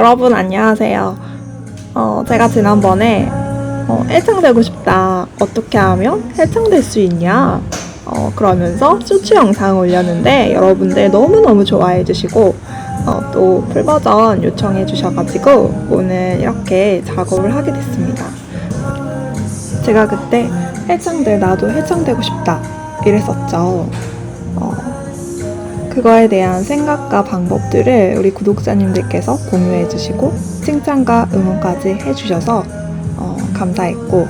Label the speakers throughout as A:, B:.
A: 여러분 안녕하세요. 어, 제가 지난번에 어, 해창되고 싶다. 어떻게 하면 해창될 수 있냐? 어, 그러면서 쇼츠 영상 올렸는데 여러분들 너무너무 좋아해 주시고 어, 또 풀버전 요청해 주셔가지고 오늘 이렇게 작업을 하게 됐습니다. 제가 그때 해창될 나도 해창되고 싶다 이랬었죠. 어, 그거에 대한 생각과 방법들을 우리 구독자님들께서 공유해 주시고 칭찬과 응원까지 해 주셔서 어, 감사했고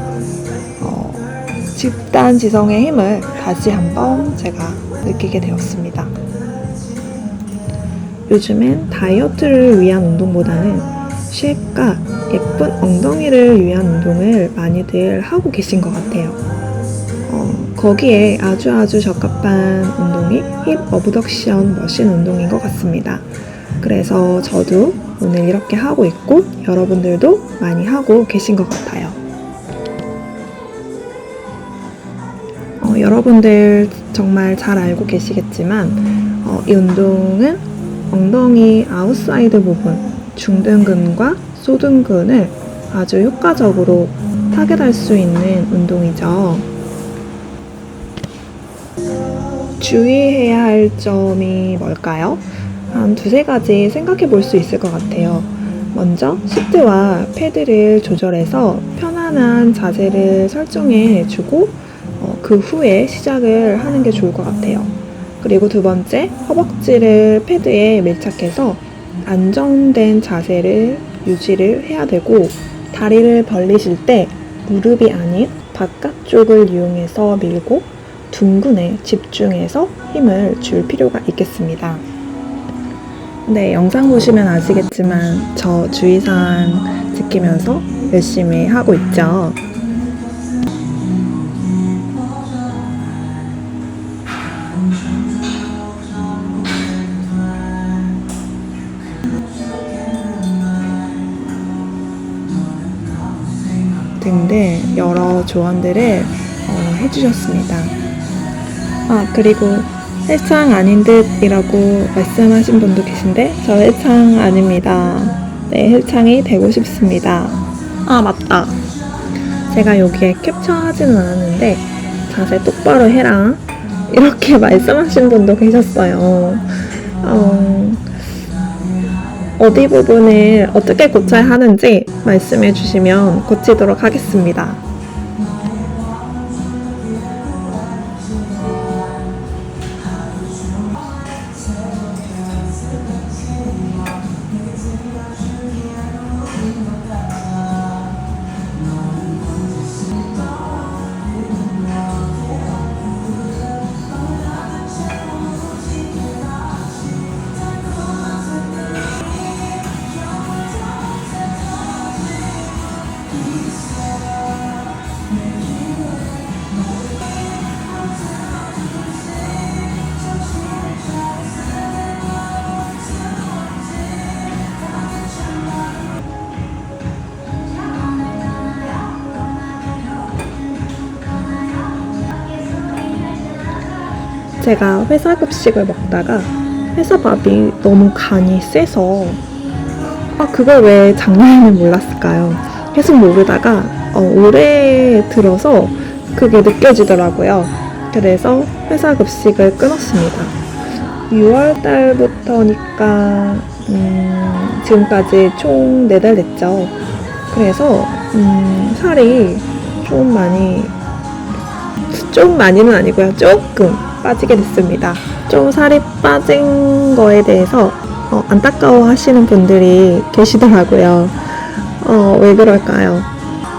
A: 어, 집단 지성의 힘을 다시 한번 제가 느끼게 되었습니다. 요즘엔 다이어트를 위한 운동보다는 쉐입과 예쁜 엉덩이를 위한 운동을 많이들 하고 계신 것 같아요. 어, 거기에 아주 아주 적합한 운동이 힙 어브덕션 머신 운동인 것 같습니다. 그래서 저도 오늘 이렇게 하고 있고 여러분들도 많이 하고 계신 것 같아요. 어, 여러분들 정말 잘 알고 계시겠지만 어, 이 운동은 엉덩이 아웃사이드 부분 중둔근과 소둔근을 아주 효과적으로 타겟할 수 있는 운동이죠. 주의해야 할 점이 뭘까요? 한 두세 가지 생각해 볼 수 있을 것 같아요. 먼저 시트와 패드를 조절해서 편안한 자세를 설정해 주고 어, 그 후에 시작을 하는 게 좋을 것 같아요. 그리고 두 번째, 허벅지를 패드에 밀착해서 안정된 자세를 유지를 해야 되고 다리를 벌리실 때 무릎이 아닌 바깥쪽을 이용해서 밀고 둥근에 집중해서 힘을 줄 필요가 있겠습니다. 네, 영상 보시면 아시겠지만 저 주의사항 지키면서 열심히 하고 있죠. 등등 여러 조언들을 어, 해주셨습니다. 아, 그리고 헬창 아닌 듯이라고 말씀하신 분도 계신데 저 헬창 아닙니다. 네, 헬창이 되고 싶습니다. 아, 맞다. 제가 여기에 캡처하지는 않았는데 자세 똑바로 해라. 이렇게 말씀하신 분도 계셨어요. 어, 어디 부분을 어떻게 고쳐야 하는지 말씀해 주시면 고치도록 하겠습니다. 제가 회사 급식을 먹다가 회사 밥이 너무 간이 세서 아 그걸 왜 작년에는 몰랐을까요? 계속 모르다가 어, 올해 들어서 그게 느껴지더라고요. 그래서 회사 급식을 끊었습니다. 6월 달부터니까 음, 지금까지 총 4달 됐죠. 그래서 음, 살이 좀 많이 좀 많이는 아니고요. 조금 빠지게 됐습니다. 좀 살이 빠진 거에 대해서 어, 안타까워 하시는 분들이 계시더라고요. 어, 왜 그럴까요?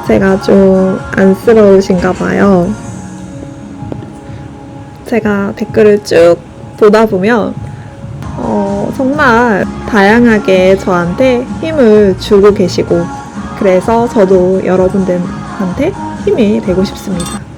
A: 제가 좀 안쓰러우신가 봐요. 제가 댓글을 쭉 보다 보면 어, 정말 다양하게 저한테 힘을 주고 계시고 그래서 저도 여러분들한테 힘이 되고 싶습니다.